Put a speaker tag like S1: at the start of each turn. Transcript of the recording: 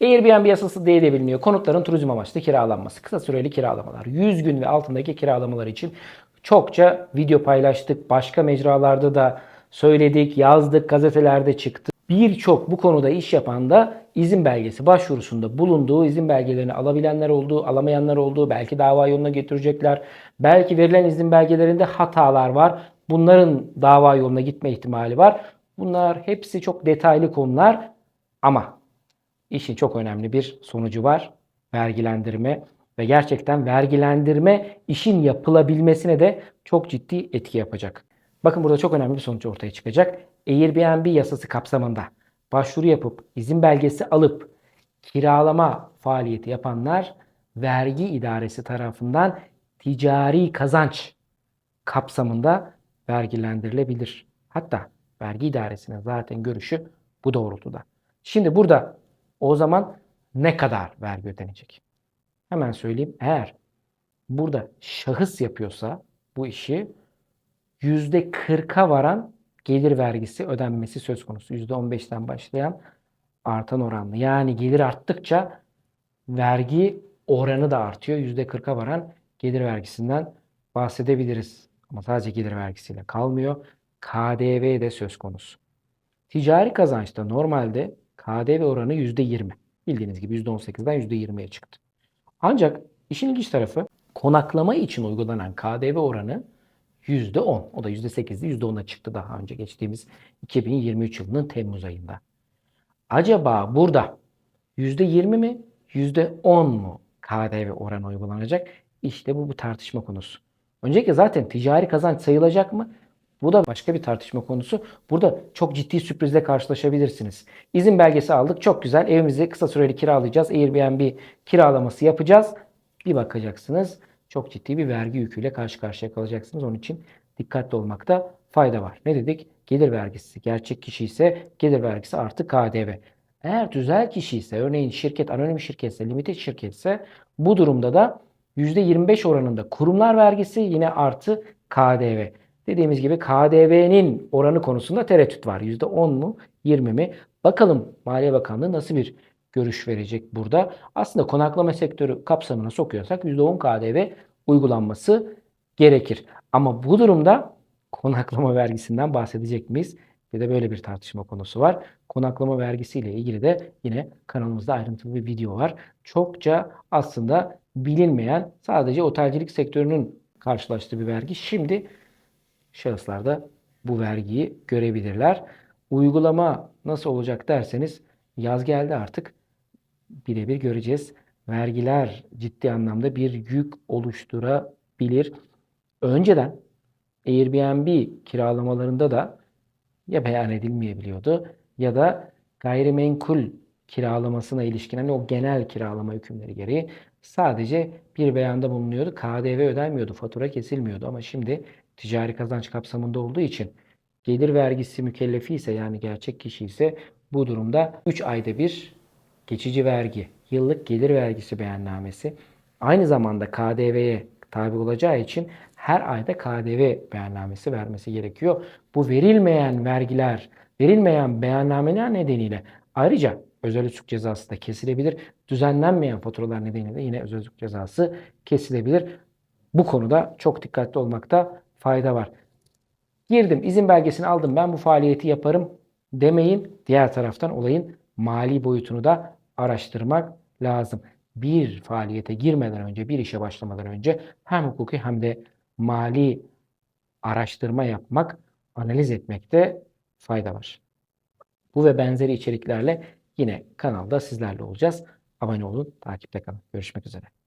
S1: Airbnb yasası diye de. Konutların turizm amaçlı kiralanması. Kısa süreli kiralamalar. 100 gün ve altındaki kiralamalar için çokça video paylaştık. Başka mecralarda da söyledik, yazdık, gazetelerde çıktı. Birçok bu konuda iş yapan da izin belgesi başvurusunda bulunduğu, izin belgelerini alabilenler olduğu, alamayanlar olduğu, belki dava yoluna getirecekler. Belki verilen izin belgelerinde hatalar var. Bunların dava yoluna gitme ihtimali var. Bunlar hepsi çok detaylı konular ama işin çok önemli bir sonucu var. Vergilendirme ve gerçekten vergilendirme işin yapılabilmesine de çok ciddi etki yapacak. Bakın burada çok önemli bir sonuç ortaya çıkacak. Airbnb yasası kapsamında başvuru yapıp izin belgesi alıp kiralama faaliyeti yapanlar vergi idaresi tarafından ticari kazanç kapsamında vergilendirilebilir. Hatta vergi idaresinin zaten görüşü bu doğrultuda. Şimdi burada o zaman ne kadar vergi ödenecek? Hemen söyleyeyim. Eğer burada şahıs yapıyorsa bu işi %40'a varan gelir vergisi ödenmesi söz konusu. %15'ten başlayan artan oranlı. Yani gelir arttıkça vergi oranı da artıyor. %40'a varan gelir vergisinden bahsedebiliriz. Ama sadece gelir vergisiyle kalmıyor. KDV de söz konusu. Ticari kazançta normalde KDV oranı %20. Bildiğiniz gibi %18'den %20'ye çıktı. Ancak işin ilginç tarafı konaklama için uygulanan KDV oranı %10. O da %8'di %10'a çıktı daha önce geçtiğimiz 2023 yılının Temmuz ayında. Acaba burada %20 mi %10 mu KDV oranı uygulanacak? İşte bu bu tartışma konusu. Öncelikle zaten ticari kazanç sayılacak mı? Bu da başka bir tartışma konusu. Burada çok ciddi sürprizle karşılaşabilirsiniz. İzin belgesi aldık. Çok güzel. Evimizi kısa süreli kiralayacağız. Airbnb kiralaması yapacağız. Bir bakacaksınız. Çok ciddi bir vergi yüküyle karşı karşıya kalacaksınız. Onun için dikkatli olmakta fayda var. Ne dedik? Gelir vergisi. Gerçek kişi ise gelir vergisi artı KDV. Eğer tüzel kişi ise örneğin şirket anonim şirketse, limited şirketse bu durumda da %25 oranında kurumlar vergisi yine artı KDV. Dediğimiz gibi KDV'nin oranı konusunda tereddüt var. %10 mu 20 mi? Bakalım Maliye Bakanlığı nasıl bir görüş verecek burada. Aslında konaklama sektörü kapsamına sokuyorsak %10 KDV uygulanması gerekir. Ama bu durumda konaklama vergisinden bahsedecek miyiz? Bir de böyle bir tartışma konusu var. Konaklama vergisiyle ilgili de yine kanalımızda ayrıntılı bir video var. Çokça aslında bilinmeyen sadece otelcilik sektörünün karşılaştığı bir vergi. Şimdi şahıslar da bu vergiyi görebilirler. Uygulama nasıl olacak derseniz yaz geldi artık birebir göreceğiz. Vergiler ciddi anlamda bir yük oluşturabilir. Önceden Airbnb kiralamalarında da ya beyan edilmeyebiliyordu ya da gayrimenkul kiralamasına ilişkin hani o genel kiralama hükümleri gereği sadece bir beyanda bulunuyordu. KDV ödenmiyordu, fatura kesilmiyordu ama şimdi ticari kazanç kapsamında olduğu için gelir vergisi mükellefi ise yani gerçek kişi ise bu durumda 3 ayda bir geçici vergi, yıllık gelir vergisi beyannamesi aynı zamanda KDV'ye tabi olacağı için her ayda KDV beyannamesi vermesi gerekiyor. Bu verilmeyen vergiler, verilmeyen beyannameler nedeniyle ayrıca özel üstlük cezası da kesilebilir. Düzenlenmeyen faturalar nedeniyle de yine özel üstlük cezası kesilebilir. Bu konuda çok dikkatli olmakta fayda var. Girdim, izin belgesini aldım, ben bu faaliyeti yaparım demeyin. Diğer taraftan olayın mali boyutunu da araştırmak lazım. Bir faaliyete girmeden önce, bir işe başlamadan önce hem hukuki hem de mali araştırma yapmak, analiz etmekte fayda var. Bu ve benzeri içeriklerle yine kanalda sizlerle olacağız. Abone olun, takipte kalın. Görüşmek üzere.